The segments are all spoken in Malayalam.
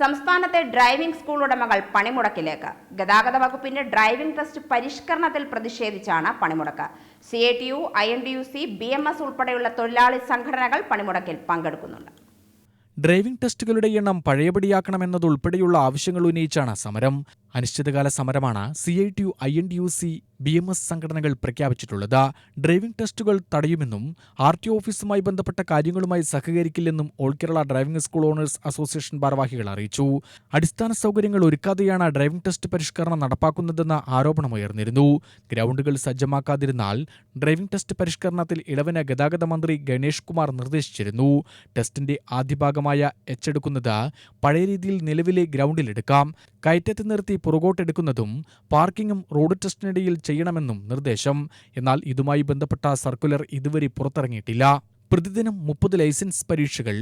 സംസ്ഥാനത്തെ ഡ്രൈവിംഗ് സ്കൂൾ ഉടമകൾ പണിമുടക്കിലേക്ക്. ഗതാഗത വകുപ്പിന്റെ ഡ്രൈവിംഗ് ടെസ്റ്റ് പരിഷ്കരണത്തിൽ പ്രതിഷേധിച്ചാണ് പണിമുടക്ക്. C I T U I N D U C B M S ഉൾപ്പെടെയുള്ള തൊഴിലാളി സംഘടനകൾ പണിമുടക്കിൽ പങ്കെടുക്കുന്നുണ്ട്. ഡ്രൈവിംഗ് ടെസ്റ്റുകളുടെ എണ്ണം പഴയപടിയാക്കണമെന്നതുൾപ്പെടെയുള്ള ആവശ്യങ്ങൾ ഉന്നയിച്ചാണ് സമരം. അനിശ്ചിതകാല സമരമാണ് C I T U I N D U C B M S സംഘടനകൾ പ്രഖ്യാപിച്ചിട്ടുള്ളത്. ഡ്രൈവിംഗ് ടെസ്റ്റുകൾ തടയുമെന്നും ആർ ടി ഓഫീസുമായി ബന്ധപ്പെട്ട കാര്യങ്ങളുമായി സഹകരിക്കില്ലെന്നും all Kerala driving school owners association ഭാരവാഹികൾ അറിയിച്ചു. അടിസ്ഥാന സൗകര്യങ്ങൾ ഒരുക്കാതെയാണ് ഡ്രൈവിംഗ് ടെസ്റ്റ് പരിഷ്കരണം നടപ്പാക്കുന്നതെന്ന ആരോപണമുയർന്നിരുന്നു ഗ്രൗണ്ടുകൾ സജ്ജമാക്കാതിരുന്നാൽ ഡ്രൈവിംഗ് ടെസ്റ്റ് പരിഷ്കരണത്തിൽ ഇളവിന് ഗതാഗത മന്ത്രി ഗണേഷ് കുമാർ നിർദ്ദേശിച്ചിരുന്നു. ടെസ്റ്റിന്റെ ആദ്യ ഭാഗമായ എച്ചെടുക്കുന്നത് പഴയ രീതിയിൽ നിലവിലെ ഗ്രൗണ്ടിലെടുക്കാം കയറ്റത്തിൽ നിർത്തി പുറകോട്ടെടുക്കുന്നതും പാർക്കിംഗും റോഡ് ടെസ്റ്റിനിടയിൽ ചെയ്യണമെന്നും നിർദ്ദേശം. എന്നാൽ ഇതുമായി ബന്ധപ്പെട്ട സർക്കുലർ ഇതുവരെ പുറത്തിറങ്ങിയിട്ടില്ല. പ്രതിദിനം മുപ്പത് ലൈസൻസ് പരീക്ഷകൾ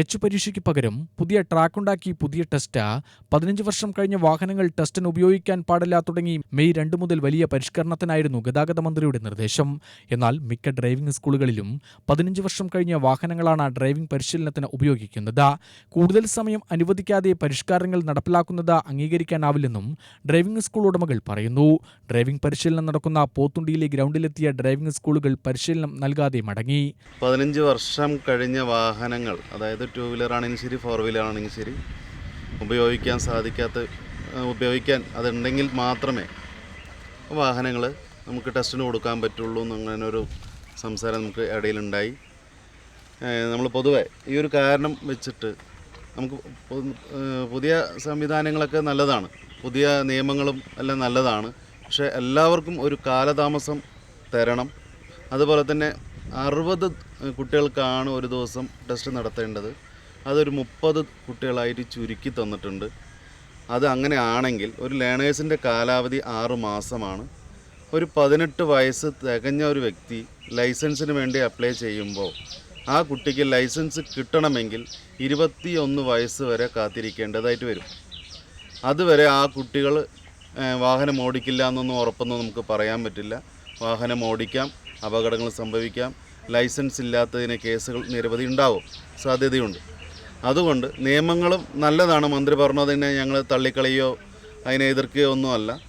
എച്ച് പരീക്ഷയ്ക്ക് പകരം പുതിയ ട്രാക്കുണ്ടാക്കി പുതിയ ടെസ്റ്റ്. പതിനഞ്ച് വർഷം കഴിഞ്ഞ വാഹനങ്ങൾ ടെസ്റ്റിന് ഉപയോഗിക്കാൻ പാടില്ല തുടങ്ങി മെയ് രണ്ട് മുതൽ വലിയ പരിഷ്കരണത്തിനായിരുന്നു ഗതാഗത മന്ത്രിയുടെ നിർദ്ദേശം. എന്നാൽ മിക്ക ഡ്രൈവിംഗ് സ്കൂളുകളിലും പതിനഞ്ച് വർഷം കഴിഞ്ഞ വാഹനങ്ങളാണ് ഡ്രൈവിംഗ് പരിശീലനത്തിന് ഉപയോഗിക്കുന്നത്. കൂടുതൽ സമയം അനുവദിക്കാതെ പരിഷ്കാരങ്ങൾ നടപ്പിലാക്കുന്നത് അംഗീകരിക്കാനാവില്ലെന്നും ഡ്രൈവിംഗ് സ്കൂൾ ഉടമകൾ പറയുന്നു. ഡ്രൈവിംഗ് പരിശീലനം നടക്കുന്ന പോത്തുണ്ടിയിലെ ഗ്രൗണ്ടിലെത്തിയ ഡ്രൈവിംഗ് സ്കൂളുകൾ പരിശീലനം നൽകാതെ മടങ്ങി. പതിനഞ്ച് വർഷം കഴിഞ്ഞ വാഹനങ്ങൾ അതായത് ടു വീലറാണെങ്കിലും ശരി ഫോർ വീലറാണെങ്കിലും ശരി. ഉപയോഗിക്കാൻ സാധിക്കാത്ത ഉപയോഗിക്കാൻ അതുണ്ടെങ്കിൽ മാത്രമേ വാഹനങ്ങൾ നമുക്ക് ടെസ്റ്റിന് കൊടുക്കാൻ പറ്റുള്ളൂ എന്നങ്ങനെ ഒരു സംസാരം നമുക്ക് ഇടയിലുണ്ടായി. നമ്മൾ പൊതുവെ ഈ ഒരു കാരണം വെച്ചിട്ട് നമുക്ക് പുതിയ സംവിധാനങ്ങളൊക്കെ നല്ലതാണ്. പുതിയ നിയമങ്ങളും എല്ലാം നല്ലതാണ്. പക്ഷേ എല്ലാവർക്കും ഒരു കാലതാമസം തരണം. അതുപോലെ തന്നെ അറുപത് കുട്ടികൾക്കാണ് ഒരു ദിവസം ടെസ്റ്റ് നടത്തേണ്ടത്. അതൊരു മുപ്പത് കുട്ടികളായിട്ട് ചുരുക്കി തന്നിട്ടുണ്ട്. അത് അങ്ങനെ ആണെങ്കിൽ ഒരു ലേണേഴ്സിന്റെ കാലാവധി ആറ് മാസമാണ്. ഒരു പതിനെട്ട് വയസ്സ് തികഞ്ഞ ഒരു വ്യക്തി ലൈസൻസിന് വേണ്ടി അപ്ലൈ ചെയ്യുമ്പോൾ ആ കുട്ടിക്ക് ലൈസൻസ് കിട്ടണമെങ്കിൽ ഇരുപത്തിയൊന്ന് വയസ്സ് വരെ കാത്തിരിക്കേണ്ടതായിട്ട് വരും. അതുവരെ ആ കുട്ടികൾ വാഹനം ഓടിക്കില്ല എന്നൊന്നും ഉറപ്പൊന്നും നമുക്ക് പറയാൻ പറ്റില്ല. വാഹനം ഓടിക്കാം. അപകടങ്ങൾ സംഭവിക്കാം. ലൈസൻസ് ഇല്ലാത്തതിന് കേസുകൾ നിരവധി ഉണ്ടാവും. സാധ്യതയുണ്ട്. അതുകൊണ്ട് നിയമങ്ങളും നല്ലതാണ്. മന്ത്രി പറഞ്ഞതിനെ ഞങ്ങൾ തള്ളിക്കളയോ അതിനെ എതിർക്കുകയോ ഒന്നുമല്ല.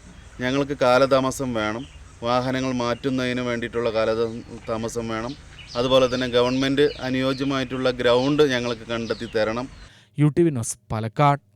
ഞങ്ങൾക്ക് കാലതാമസം വേണം. വാഹനങ്ങൾ മാറ്റുന്നതിന് വേണ്ടിയിട്ടുള്ള കാലതാമസം വേണം. അതുപോലെ തന്നെ ഗവൺമെന്റ് അനുയോജ്യമായിട്ടുള്ള ഗ്രൗണ്ട് ഞങ്ങൾക്ക് കണ്ടെത്തി തരണം. U T V news Palakkad.